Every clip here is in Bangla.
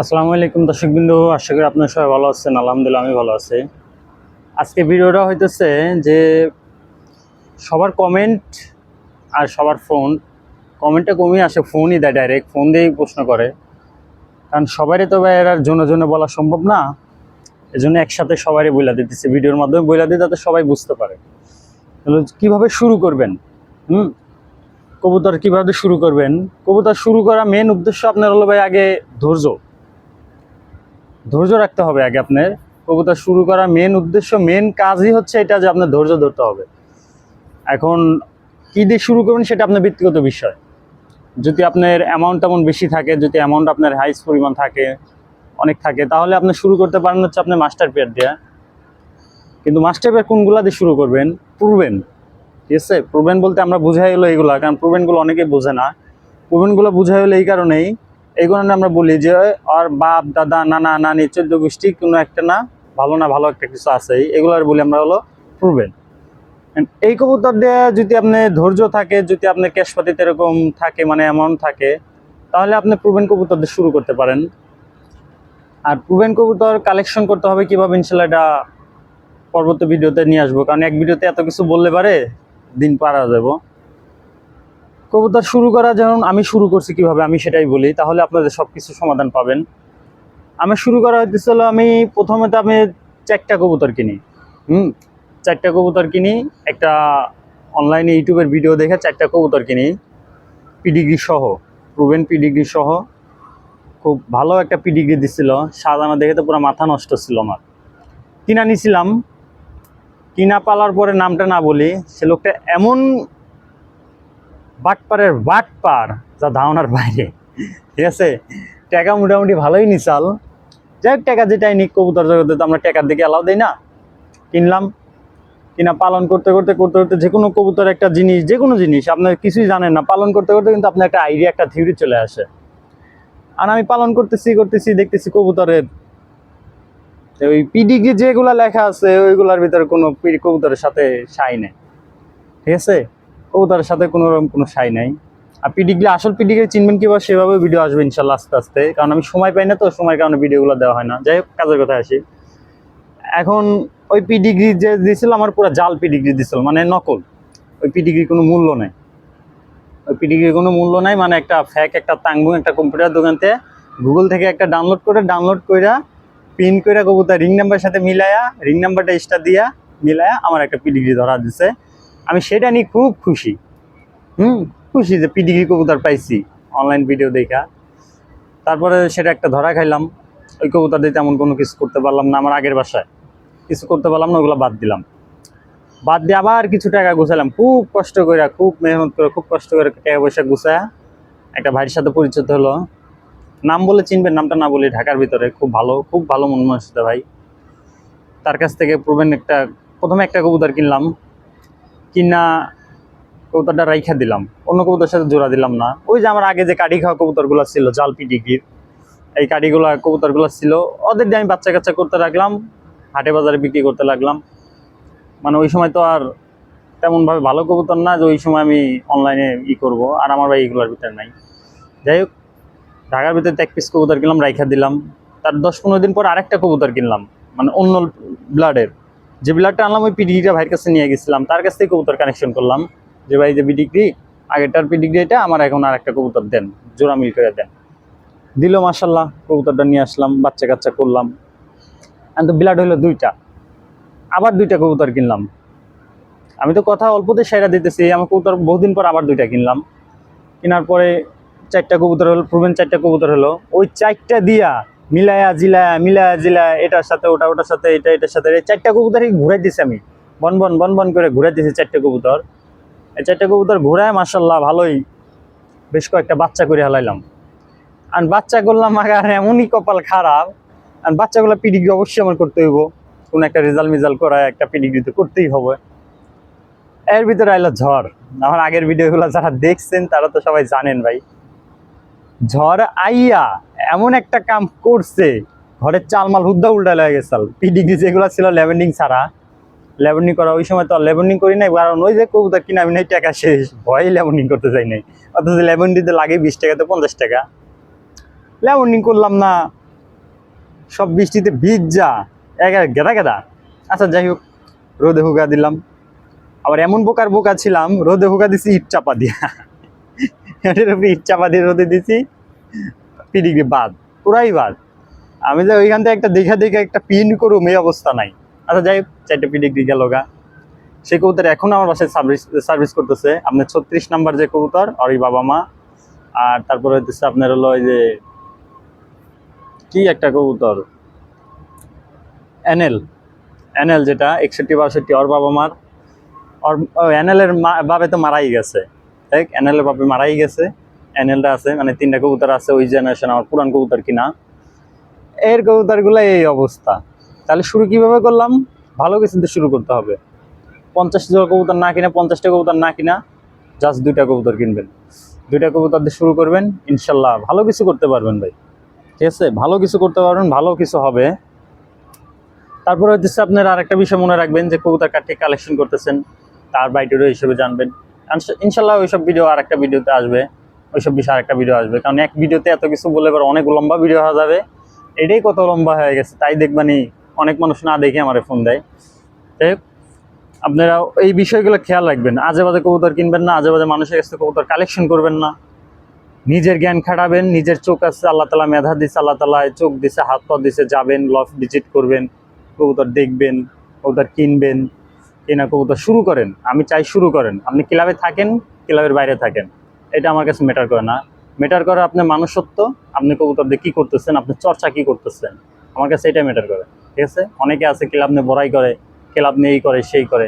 আসসালামু আলাইকুম দর্শক বিন্দু আশা করি আপনারা সবাই ভালো আছেন। আলহামদুলিল্লাহ, আমি ভালো আছি। আজকে ভিডিওটা হইতেছে যে সবার কমেন্ট আর সবার ফোন কমেন্টটা কমই আসে ফোনই দেয় ডাইরেক্ট ফোন দিয়েই প্রশ্ন করে। কারণ সবারই তো ভাই এর জন্য জন্য বলা সম্ভব না। এজন্য একসাথে সবারই বইলা দিতেছে। ভিডিওর মাধ্যমে বইলা দিই যাতে সবাই বুঝতে পারে। কীভাবে শুরু করবেন? হুম? কবুতর কীভাবে শুরু করবেন? কবুতর শুরু করা মেন উদ্দেশ্য আপনার হলো ভাই আগে ধৈর্য। ধৈর্য রাখতে হবে আগে আপনার। কবুতর শুরু করা মেন উদ্দেশ্য মেন কাজই হচ্ছে এটা যে আপনার ধৈর্য ধরতে হবে। এখন কী দিয়ে শুরু করবেন সেটা আপনার ব্যক্তিগত বিষয়। যদি আপনার অ্যামাউন্ট তেমন বেশি থাকে, যদি অ্যামাউন্ট আপনার হাইস পরিমাণ থাকে, অনেক থাকে, তাহলে আপনি শুরু করতে পারেন হচ্ছে আপনার মাস্টার পেয়ার দেওয়া কিন্তু মাস্টার পেয়ার কোনগুলা দিয়ে শুরু করবেন? প্রুভেন ঠিক আছে? প্রুভেন বলতে আমরা বুঝাই হলো এইগুলা কারণ প্রুভেনগুলো অনেকে বোঝে না। প্রুভেনগুলো বুঝাই হলো এই কারণেই এই কারণে আমরা বলি যে, আর বাপ, দাদা, নানা, নানি, চোদ্দ গোষ্ঠী, কোনো একটা না, ভালো না, ভালো একটা কিছু আছেই এগুলার বলি আমরা হলো প্রুভেন এই কবুতর দিয়ে যদি আপনি ধৈর্য থাকে, যদি আপনি ক্যাশপাতিতে এরকম থাকে মানে অ্যামাউন্ট থাকে, তাহলে আপনি প্রুভেন কবুতর দিয়ে শুরু করতে পারেন। আর প্রুভেন কবুতর কালেকশন করতে হবে কীভাবে, ইনশাল্লাহ এটা পরবর্তী ভিডিওতে নিয়ে আসব। কারণ এক ভিডিওতে এত কিছু বললে পারে, দিন পারা যাব। কবুতর শুরু করা যেমন আমি শুরু করছি কীভাবে আমি সেটাই বলি, তাহলে আপনাদের সব কিছু সমাধান পাবেন। আমি শুরু করা হইতেছিল আমি প্রথমে তো আমি চারটা কবুতর কিনি, হুম? চারটা কবুতর কিনি, একটা অনলাইনে ইউটিউবের ভিডিও দেখে চারটা কবুতর কিনি পিডিগ্রি সহ প্রুভেন পিডিগ্রি সহ। খুব ভালো একটা পিডিগ্রি দিছিল, সাজানো দেখে তো পুরো মাথা নষ্ট ছিল আমার। কিনা নিছিলাম, কিনা পালার পরে নামটা না বলি, সে লোকটা এমন বাটপারের বাটপার, যা ধারণার বাইরে। ঠিক আছে? টাকা মোটামুটি ভালোই নিচাল যাই হোক, টাকা যেটাই নিক, কবুতর জগতে তো আমরা টাকার দিকে অ্যালাউ দিই না। কিনলাম। কিনা পালন করতে করতে করতে করতে যে কোনো কবুতর একটা জিনিস, যে কোনো জিনিস, আপনার কিছুই জানেন না, পালন করতে করতে কিন্তু আপনার একটা আইডিয়া একটা থিওরি চলে আসে। আর আমি পালন করতেছি করতেছি, দেখতেছি কবুতরের ওই পিডিগ্রি যেগুলো লেখা আছে, ওইগুলার ভিতরে কোনো কবুতরের সাথে সাই নেই। ঠিক আছে? কবুতরের সাথে কোনো রকম কোনো সাই নাই। আর পিডিগ্রি আসল পিডিগ্রি চিনবেন কীভাবে সেভাবে ভিডিও আসবে ইনশাল্লাহ আস্তে আস্তে। কারণ আমি সময় পাই না তো, সময়ের কারণে ভিডিওগুলো দেওয়া হয় না। যাই হোক, কাজের কথা আসি। এখন ওই পিডিগ্রি যে দিয়েছিল আমার পুরো জাল পিডিগ্রি দিছিল মানে নকল। ওই পিডিগ্রি কোনো মূল্য নেই। ওই পিডিগ্রির কোনো মূল্য নাই মানে একটা ফ্যাক একটা তাংবুং একটা কম্পিউটার দোকানতে গুগল থেকে একটা ডাউনলোড করে ডাউনলোড কইরা পিন কইরা কবুতর রিং নাম্বারের সাথে মিলায়া রিং নাম্বারটা এক্সট্রা দিয়া, মিলায়া আমার একটা পিডিগ্রি ধরা দিছে। আমি সেটা নিয়ে খুব খুশি। হুম? খুশি যে পিডিগ্রি কবুতর পাইছি অনলাইন ভিডিও দেখা। তারপরে সেটা একটা ধরা খাইলাম। ওই কবুতর দিয়ে তেমন কোনো কিছু করতে পারলাম না আমার আগের বাসায়। কিছু করতে পারলাম না, ওগুলো বাদ দিলাম। বাদ দিয়ে আবার কিছু টাকা গুছালাম খুব কষ্ট করে খুব মেহনত করে খুব কষ্ট করে টাকা পয়সা গুছায় একটা ভাইয়ের সাথে পরিচিত হলো। নাম বলে চিনবেন, নামটা না বলি ঢাকার ভিতরে খুব ভালো খুব ভালো মন ভাই। তার কাছ থেকে প্রবেন একটা, প্রথমে একটা কবুতর কিনলাম। কিনা কবুতরটা রাইখা দিলাম, অন্য কবুতরের সাথে জোড়া দিলাম না। ওই যে আমার আগে যে কাঠি খাওয়া কবুতরগুলো ছিল জাল পিটিকির এই কাঠিগুলা কবুতরগুলো ছিল ওদের দিয়ে আমি বাচ্চা কাচ্চা করতে লাগলাম, হাটে বাজারে বিক্রি করতে লাগলাম। মানে ওই সময় তো আর তেমনভাবে ভালো কবুতর না যে ওই সময় আমি অনলাইনে ই করব, আর আমার ভাই এগুলোর ভিতরে নাই। যাই হোক, ঢাকার ভিতরে এক পিস কবুতর কিনলাম, রাইখা দিলাম। তার দশ পনেরো দিন পর আরেকটা কবুতর কিনলাম মানে অন্য ব্লাডের যে ব্লাডটা আনলাম, ওই পিডিগ্রিটা ভাইয়ের কাছে নিয়ে গেছিলাম। তার কাছ থেকে কবুতর কানেকশন করলাম। যে ভাই, যে পিডিগ্রি আগেরটার পিডিগ্রি এটা আমার এখন আর একটা কবুতর দেন, জোড়া মিল করে দেন। দিল মাসাল্লাহ কবুতরটা নিয়ে আসলাম, বাচ্চা কাচ্চা করলাম। এখন তো ব্লাড হইল দুইটা। আবার দুইটা কবুতর কিনলাম। আমি তো কথা অল্পতে সেরা দিতেছি আমার কবুতর বহুদিন পর আবার দুইটা কিনলাম। কেনার পরে চারটা কবুতর হলো প্রুভেন চারটা কবুতর হলো। ওই চারটা দিয়া মিলায়া জিলায়া মিলায়া জিলায়া, এটার সাথে, ওটা, ওটার সাথে, এটা, এটার সাথে। এই চারটা কবুতরই ঘুরাই দিছি আমি। বন বন বন বন করে ঘুরাই দিছি চারটা কবুতর। এই চারটা কবুতর ঘুরায় মাসাল্লাহ ভালোই। বেশ কয়েকটা বাচ্চা করে হালাইলাম। আর বাচ্চা করলাম আর এমনই কপাল খারাপ। আর বাচ্চাগুলো পিডিগ্রি অবশ্যই আমার করতে হইব। কোনো একটা রেজাল্ট মিজাল্ট করা, একটা পিডিগ্রি তো করতেই হবে। এর ভিতরে আইলো ঝড়। আমার আগের ভিডিওগুলো যারা দেখছেন, তারা তো সবাই জানেন ভাই। ঝড় আইয়া এমন একটা কাম করছে, ঘরের চালমাল হুদ্দা উল্টা লেগে গেছাল পিডিগ্রি যেগুলো ছিল লেভেন্ডিং ছাড়া লেভেন্ডিং করা ওই সময় তো আর লেভেন্ডিং করি নাই, কারণ ওই যে কবুতর কিনা আমি নাই, টাকা শেষ, ভয়ে লেভেন্ডিং করতে চাই নাই। অথচ লেভেন্ডিংতে লাগে বিশ টাকা, তো পঞ্চাশ টাকা। লেভেন্ডিং করলাম না, সব বৃষ্টিতে ভিজা, এক গেদা গেদা। আচ্ছা যাই হোক, রোদে হুগা দিলাম। আবার এমন বোকার বোকা ছিলাম, রোদে হুগা দিছি, ইট চাপা দিয়া। ইট চাপা দিয়ে রোদে দিছি। পিডিগ্রি বাদ, পুরাই বাদ। আমি যে ওইখান থেকে একটা দেখা দেখে একটা পিন করুম, এই অবস্থা নাই। আচ্ছা যাই চারটে পিডিগ্রি গেল গা। সেই কবুতর এখনও আমার বাসায় সার্ভিস সার্ভিস করতেছে। আপনার ছত্রিশ নাম্বার যে কবুতর আর ওই বাবা মা। আর তারপরে হচ্ছে আপনার হলো ওই যে, কি একটা কবুতর? এনএল এনএল যেটা, একষট্টি, বাষট্টি, ওর বাবা মার। ওর এনএলের মা বাবে তো মারাই গেছে। দেখ এনএলের বাপে মারাই গেছে। এনএলটা আছে মানে তিনটা কবুতর আছে ওই জেনারেশন আমার পুরান কবুতর কিনা। এর কবুতরগুলো এই অবস্থা। তাহলে শুরু কীভাবে করলাম? ভালো কিছু শুরু করতে হবে। পঞ্চাশ জোড়া কবুতর না কিনা পঞ্চাশটা কবুতর না কিনা জাস্ট দুইটা কবুতর কিনবেন। দুইটা কবুতর দিয়ে শুরু করবেন, ইনশাল্লাহ ভালো কিছু করতে পারবেন ভাই। ঠিক আছে? ভালো কিছু করতে পারবেন, ভালো কিছু হবে। তারপরে হচ্ছে আপনার আর একটা বিষয় মনে রাখবেন যে কবুতর কাঠটি কালেকশন করতেছেন, তার বাইটেরও হিসেবে জানবেন। ইনশা- ইনশাল্লাহ ওইসব ভিডিও আর একটা ভিডিওতে আসবে। ওইসব বিষয়ে আরেকটা ভিডিও আসবে। কারণ এক ভিডিওতে এত কিছু বলে এবার অনেক লম্বা ভিডিও হওয়া যাবে। এটাই কত লম্বা হয়ে গেছে তাই দেখবানি অনেক মানুষ না দেখে আমার ফোন দেয়। হোক, আপনারা এই বিষয়গুলো খেয়াল রাখবেন। আজে বাজে কবুতর কিনবেন না আজে বাজে মানুষের কাছে কবুতর কালেকশন করবেন না। নিজের জ্ঞান খাটাবেন নিজের চোখ আছে আল্লাহ তালা মেধা দিছে আল্লাহ তালা চোখ দিছে হাত পা দিছে যাবেন লফ ভিজিট করবেন কবুতর দেখবেন কবুতর কিনবেন কেনা কবুতর শুরু করেন। আমি চাই শুরু করেন। আপনি ক্লাবে থাকেন ক্লাবের বাইরে থাকেন। এটা আমার কাছে মেটার করে না। মেটার করে আপনার মানুষত্ব, আপনি কবুতর দিয়ে কী করতেছেন, আপনি চর্চা কী করতেছেন, আমার কাছে এটা মেটার করে, ঠিক আছে? অনেকে আছে ক্লাব নিয়ে বড়াই করে ক্লাব নিয়ে এই করে, সেই করে,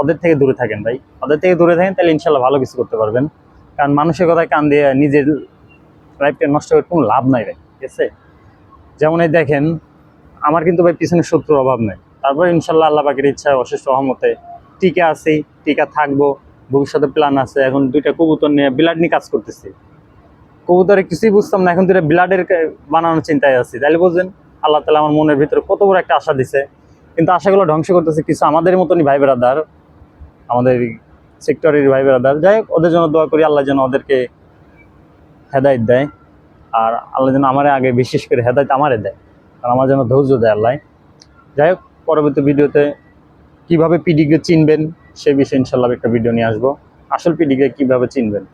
ওদের থেকে দূরে থাকেন ভাই। ওদের থেকে দূরে থাকেন, তাহলে ইনশাল্লাহ ভালো কিছু করতে পারবেন। কারণ মানুষের কথায় কান দিয়ে নিজের লাইফটা নষ্ট করে কোনো লাভ নাই ভাই ঠিক আছে? যেমন এই দেখেন, আমার কিন্তু ভাই পিছনে শত্রুর অভাব নেই। তারপর ইনশাল্লাহ আল্লাহ পাকের ইচ্ছা অশেষ রহমতে টিকা আছি, টিকা থাকব। ভবিষ্যতে প্ল্যান আছে। এখন দুইটা কবুতর নিয়ে ব্লাড নিয়ে কাজ করতেছি। কবুতরে কিছুই বুঝতাম না, এখন দুইটা ব্লাডের বানানোর চিন্তায় আছি। তাহলে বুঝলেন আল্লাহ তালা আমার মনের ভিতরে কত বড় একটা আশা দিছে। কিন্তু আশাগুলো ধ্বংস করতেছে কিছু আমাদের মতনই ভাই বেড়াদার আমাদের সেক্টরের ভাই বেড়াদার যাই হোক, ওদের জন্য দোয়া করি, আল্লাহ যেন ওদেরকে হেদায়ত দেয়। আর আল্লাহ যেন আমার আগে বিশেষ করে হেদায়ত আমারে দেয়। আর আমার যেন ধৈর্য দেয় আল্লাহ। যাই হোক, পরবর্তী ভিডিওতে কীভাবে পিডিকে চিনবেন সে বিষয়ে ইনশাল্লাহ একটা ভিডিও নিয়ে আসব। আসল পিডিকে কীভাবে চিনবেন?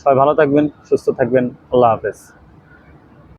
সবাই ভালো থাকবেন, সুস্থ থাকবেন। আল্লাহ হাফেজ।